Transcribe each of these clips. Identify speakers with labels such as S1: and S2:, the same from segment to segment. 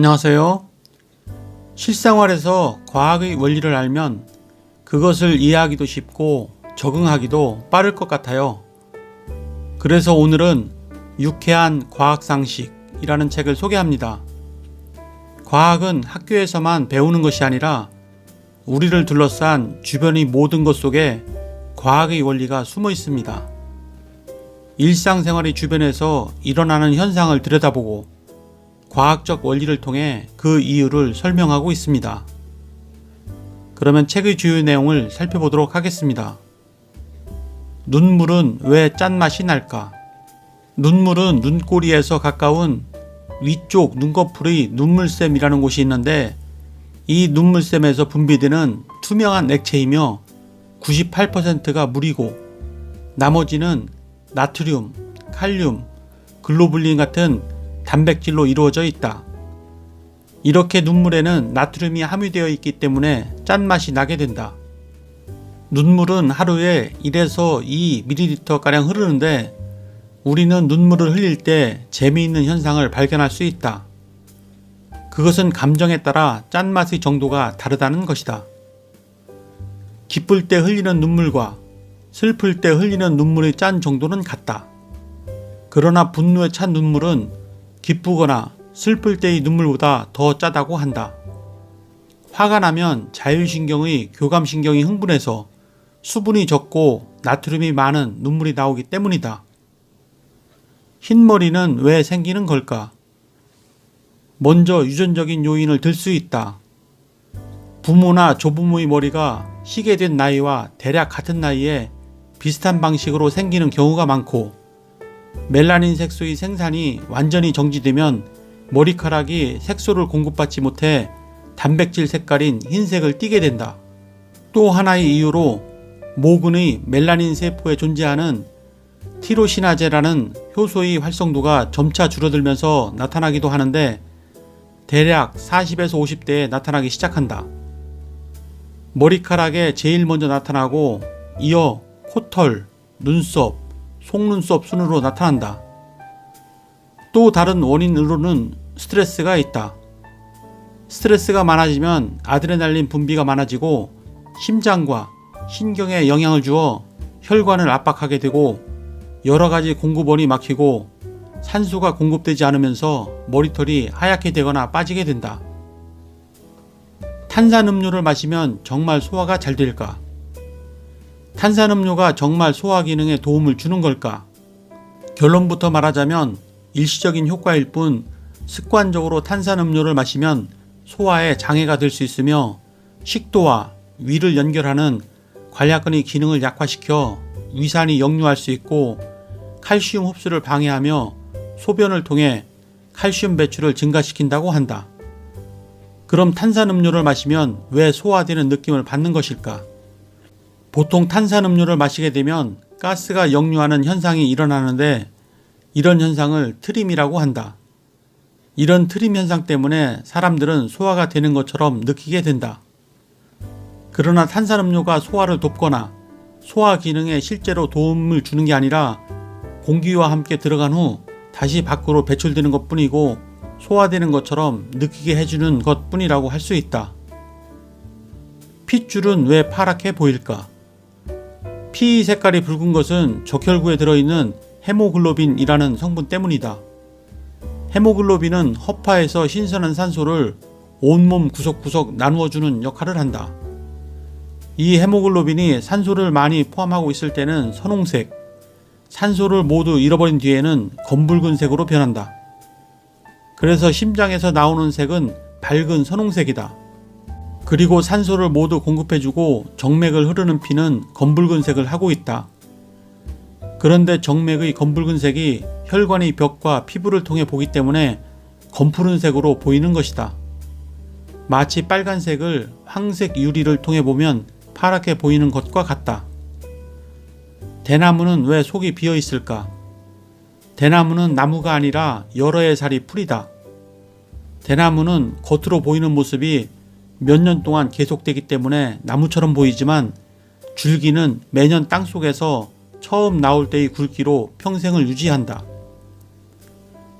S1: 안녕하세요. 실생활에서 과학의 원리를 알면 그것을 이해하기도 쉽고 적응하기도 빠를 것 같아요. 그래서 오늘은 유쾌한 과학상식이라는 책을 소개합니다. 과학은 학교에서만 배우는 것이 아니라 우리를 둘러싼 주변의 모든 것 속에 과학의 원리가 숨어 있습니다. 일상생활의 주변에서 일어나는 현상을 들여다보고 과학적 원리를 통해 그 이유를 설명하고 있습니다. 그러면 책의 주요 내용을 살펴보도록 하겠습니다. 눈물은 왜 짠맛이 날까? 눈물은 눈꼬리에서 가까운 위쪽 눈꺼풀의 눈물샘이라는 곳이 있는데 이 눈물샘에서 분비되는 투명한 액체이며 98%가 물이고 나머지는 나트륨, 칼륨, 글로불린 같은 단백질로 이루어져 있다. 이렇게 눈물에는 나트륨이 함유되어 있기 때문에 짠맛이 나게 된다. 눈물은 하루에 1에서 2ml가량 흐르는데 우리는 눈물을 흘릴 때 재미있는 현상을 발견할 수 있다. 그것은 감정에 따라 짠맛의 정도가 다르다는 것이다. 기쁠 때 흘리는 눈물과 슬플 때 흘리는 눈물의 짠 정도는 같다. 그러나 분노에 찬 눈물은 기쁘거나 슬플 때의 눈물보다 더 짜다고 한다. 화가 나면 자율신경의 교감신경이 흥분해서 수분이 적고 나트륨이 많은 눈물이 나오기 때문이다. 흰머리는 왜 생기는 걸까? 먼저 유전적인 요인을 들 수 있다. 부모나 조부모의 머리가 희게 된 나이와 대략 같은 나이에 비슷한 방식으로 생기는 경우가 많고 멜라닌 색소의 생산이 완전히 정지되면 머리카락이 색소를 공급받지 못해 단백질 색깔인 흰색을 띠게 된다. 또 하나의 이유로 모근의 멜라닌 세포에 존재하는 티로시나제라는 효소의 활성도가 점차 줄어들면서 나타나기도 하는데 대략 40에서 50대에 나타나기 시작한다. 머리카락에 제일 먼저 나타나고 이어 코털, 눈썹, 속눈썹 순으로 나타난다. 또 다른 원인으로는 스트레스가 있다. 스트레스가 많아지면 아드레날린 분비가 많아지고 심장과 신경에 영향을 주어 혈관을 압박하게 되고 여러 가지 공급원이 막히고 산소가 공급되지 않으면서 머리털이 하얗게 되거나 빠지게 된다. 탄산음료를 마시면 정말 소화가 잘 될까? 탄산음료가 정말 소화 기능에 도움을 주는 걸까? 결론부터 말하자면 일시적인 효과일 뿐 습관적으로 탄산음료를 마시면 소화에 장애가 될 수 있으며 식도와 위를 연결하는 관략근의 기능을 약화시켜 위산이 역류할 수 있고 칼슘 흡수를 방해하며 소변을 통해 칼슘 배출을 증가시킨다고 한다. 그럼 탄산음료를 마시면 왜 소화되는 느낌을 받는 것일까? 보통 탄산음료를 마시게 되면 가스가 역류하는 현상이 일어나는데 이런 현상을 트림이라고 한다. 이런 트림 현상 때문에 사람들은 소화가 되는 것처럼 느끼게 된다. 그러나 탄산음료가 소화를 돕거나 소화 기능에 실제로 도움을 주는 게 아니라 공기와 함께 들어간 후 다시 밖으로 배출되는 것 뿐이고 소화되는 것처럼 느끼게 해주는 것 뿐이라고 할 수 있다. 핏줄은 왜 파랗게 보일까? 피 색깔이 붉은 것은 적혈구에 들어있는 헤모글로빈이라는 성분 때문이다. 헤모글로빈은 허파에서 신선한 산소를 온몸 구석구석 나누어주는 역할을 한다. 이 헤모글로빈이 산소를 많이 포함하고 있을 때는 선홍색, 산소를 모두 잃어버린 뒤에는 검붉은 색으로 변한다. 그래서 심장에서 나오는 색은 밝은 선홍색이다. 그리고 산소를 모두 공급해주고 정맥을 흐르는 피는 검붉은색을 하고 있다. 그런데 정맥의 검붉은색이 혈관의 벽과 피부를 통해 보기 때문에 검푸른색으로 보이는 것이다. 마치 빨간색을 황색 유리를 통해 보면 파랗게 보이는 것과 같다. 대나무는 왜 속이 비어 있을까? 대나무는 나무가 아니라 여러 해 살이 풀이다. 대나무는 겉으로 보이는 모습이 몇 년 동안 계속되기 때문에 나무처럼 보이지만 줄기는 매년 땅 속에서 처음 나올 때의 굵기로 평생을 유지한다.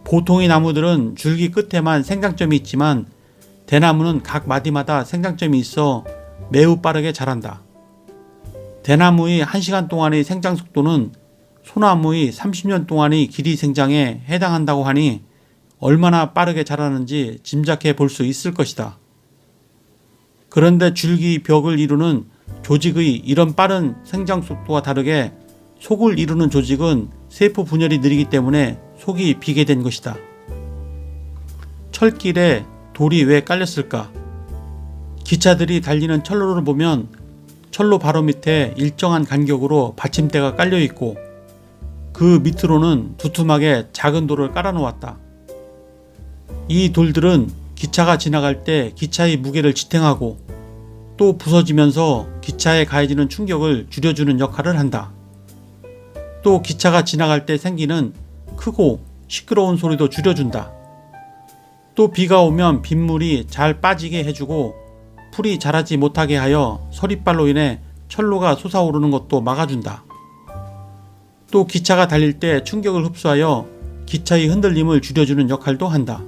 S1: 보통의 나무들은 줄기 끝에만 생장점이 있지만 대나무는 각 마디마다 생장점이 있어 매우 빠르게 자란다. 대나무의 1시간 동안의 생장 속도는 소나무의 30년 동안의 길이 생장에 해당한다고 하니 얼마나 빠르게 자라는지 짐작해 볼 수 있을 것이다. 그런데 줄기 벽을 이루는 조직의 이런 빠른 생장 속도와 다르게 속을 이루는 조직은 세포 분열이 느리기 때문에 속이 비게 된 것이다. 철길에 돌이 왜 깔렸을까? 기차들이 달리는 철로를 보면 철로 바로 밑에 일정한 간격으로 받침대가 깔려 있고 그 밑으로는 두툼하게 작은 돌을 깔아 놓았다. 이 돌들은 기차가 지나갈 때 기차의 무게를 지탱하고 또 부서지면서 기차에 가해지는 충격을 줄여주는 역할을 한다. 또 기차가 지나갈 때 생기는 크고 시끄러운 소리도 줄여준다. 또 비가 오면 빗물이 잘 빠지게 해주고 풀이 자라지 못하게 하여 서리발로 인해 철로가 솟아오르는 것도 막아준다. 또 기차가 달릴 때 충격을 흡수하여 기차의 흔들림을 줄여주는 역할도 한다.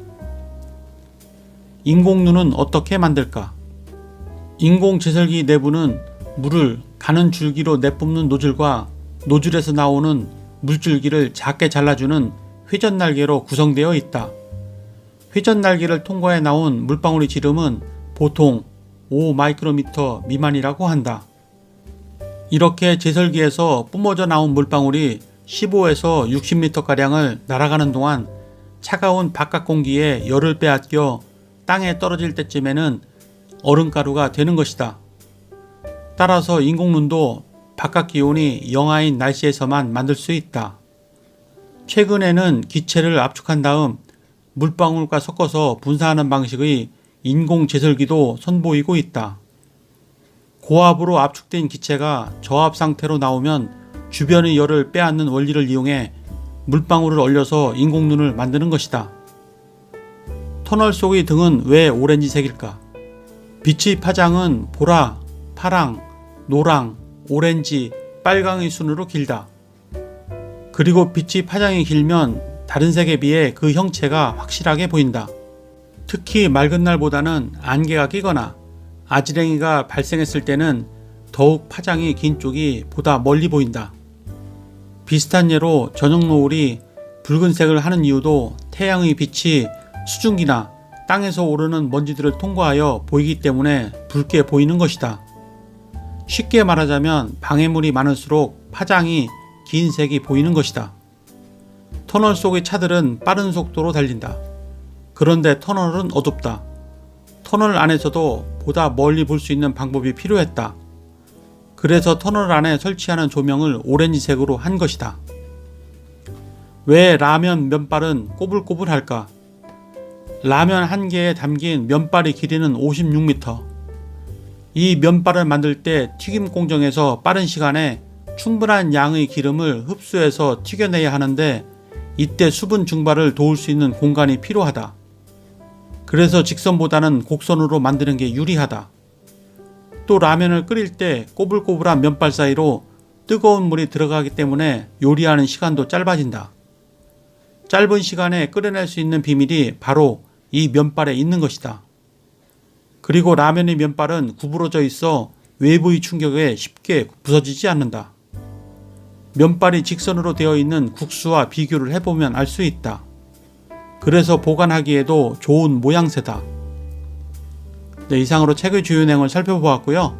S1: 인공눈은 어떻게 만들까? 인공 제설기 내부는 물을 가는 줄기로 내뿜는 노즐과 노즐에서 나오는 물줄기를 작게 잘라주는 회전 날개로 구성되어 있다. 회전 날개를 통과해 나온 물방울의 지름은 보통 5 마이크로미터 미만이라고 한다. 이렇게 제설기에서 뿜어져 나온 물방울이 15에서 60m 가량을 날아가는 동안 차가운 바깥 공기에 열을 빼앗겨 땅에 떨어질 때쯤에는 얼음가루가 되는 것이다. 따라서 인공눈도 바깥 기온이 영하인 날씨에서만 만들 수 있다. 최근에는 기체를 압축한 다음 물방울과 섞어서 분사하는 방식의 인공 제설기도 선보이고 있다. 고압으로 압축된 기체가 저압 상태로 나오면 주변의 열을 빼앗는 원리를 이용해 물방울을 얼려서 인공눈을 만드는 것이다. 터널 속의 등은 왜 오렌지색일까? 빛의 파장은 보라, 파랑, 노랑, 오렌지, 빨강의 순으로 길다. 그리고 빛의 파장이 길면 다른 색에 비해 그 형체가 확실하게 보인다. 특히 맑은 날보다는 안개가 끼거나 아지랭이가 발생했을 때는 더욱 파장이 긴 쪽이 보다 멀리 보인다. 비슷한 예로 저녁 노을이 붉은색을 하는 이유도 태양의 빛이 수증기나 땅에서 오르는 먼지들을 통과하여 보이기 때문에 붉게 보이는 것이다. 쉽게 말하자면 방해물이 많을수록 파장이 긴 색이 보이는 것이다. 터널 속의 차들은 빠른 속도로 달린다. 그런데 터널은 어둡다. 터널 안에서도 보다 멀리 볼 수 있는 방법이 필요했다. 그래서 터널 안에 설치하는 조명을 오렌지색으로 한 것이다. 왜 라면 면발은 꼬불꼬불할까? 라면 한 개에 담긴 면발의 길이는 56m. 이 면발을 만들 때 튀김 공정에서 빠른 시간에 충분한 양의 기름을 흡수해서 튀겨내야 하는데 이때 수분 증발을 도울 수 있는 공간이 필요하다. 그래서 직선보다는 곡선으로 만드는 게 유리하다. 또 라면을 끓일 때 꼬불꼬불한 면발 사이로 뜨거운 물이 들어가기 때문에 요리하는 시간도 짧아진다. 짧은 시간에 끓여낼 수 있는 비밀이 바로 이 면발에 있는 것이다. 그리고 라면의 면발은 구부러져 있어 외부의 충격에 쉽게 부서지지 않는다. 면발이 직선으로 되어 있는 국수와 비교를 해보면 알 수 있다. 그래서 보관하기에도 좋은 모양새다. 네, 이상으로 책의 주요 내용을 살펴보았고요.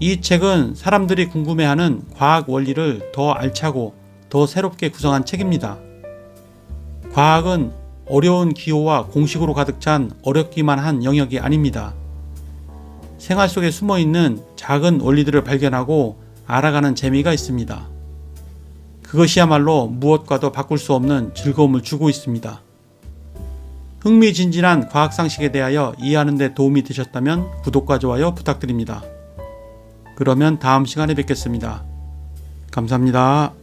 S1: 이 책은 사람들이 궁금해하는 과학 원리를 더 알차고 더 새롭게 구성한 책입니다. 과학은 어려운 기호와 공식으로 가득 찬 어렵기만 한 영역이 아닙니다. 생활 속에 숨어 있는 작은 원리들을 발견하고 알아가는 재미가 있습니다. 그것이야말로 무엇과도 바꿀 수 없는 즐거움을 주고 있습니다. 흥미진진한 과학상식에 대하여 이해하는 데 도움이 되셨다면 구독과 좋아요 부탁드립니다. 그러면 다음 시간에 뵙겠습니다. 감사합니다.